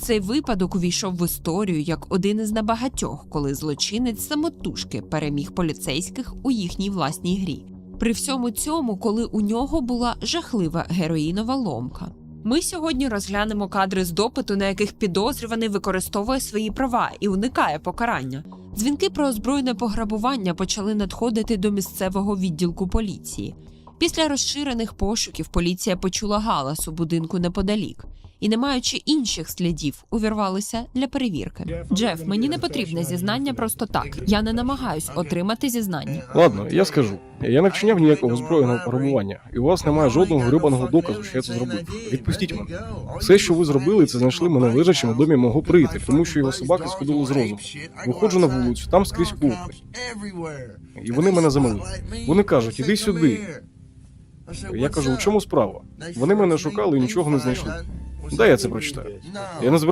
Цей випадок увійшов в історію як один із небагатьох, коли злочинець самотужки переміг поліцейських у їхній власній грі. При всьому цьому, коли у нього була жахлива героїнова ломка. Ми сьогодні розглянемо кадри з допиту, на яких підозрюваний використовує свої права і уникає покарання. Дзвінки про озброєне пограбування почали надходити до місцевого відділку поліції. Після розширених пошуків поліція почула галас у будинку неподалік і, не маючи інших слідів, увірвалися для перевірки. Джеф, мені не потрібне зізнання просто так. Я не намагаюсь отримати зізнання. Ладно, я скажу. Я не вчиняв ніякого збройного пограбування, і у вас немає жодного грибаного доказу, що я це зробив. Відпустіть мене. Все, що ви зробили, це знайшли мене лежачим у домі мого приятеля, тому що його собаки сходили з розуму. Виходжу на вулицю, там скрізь копи. І вони мене замили. Вони кажуть, іди сюди. Я кажу, у чому справа? Вони мене шукали і нічого не знайшли. Дай я це прочитаю. Я не збираюся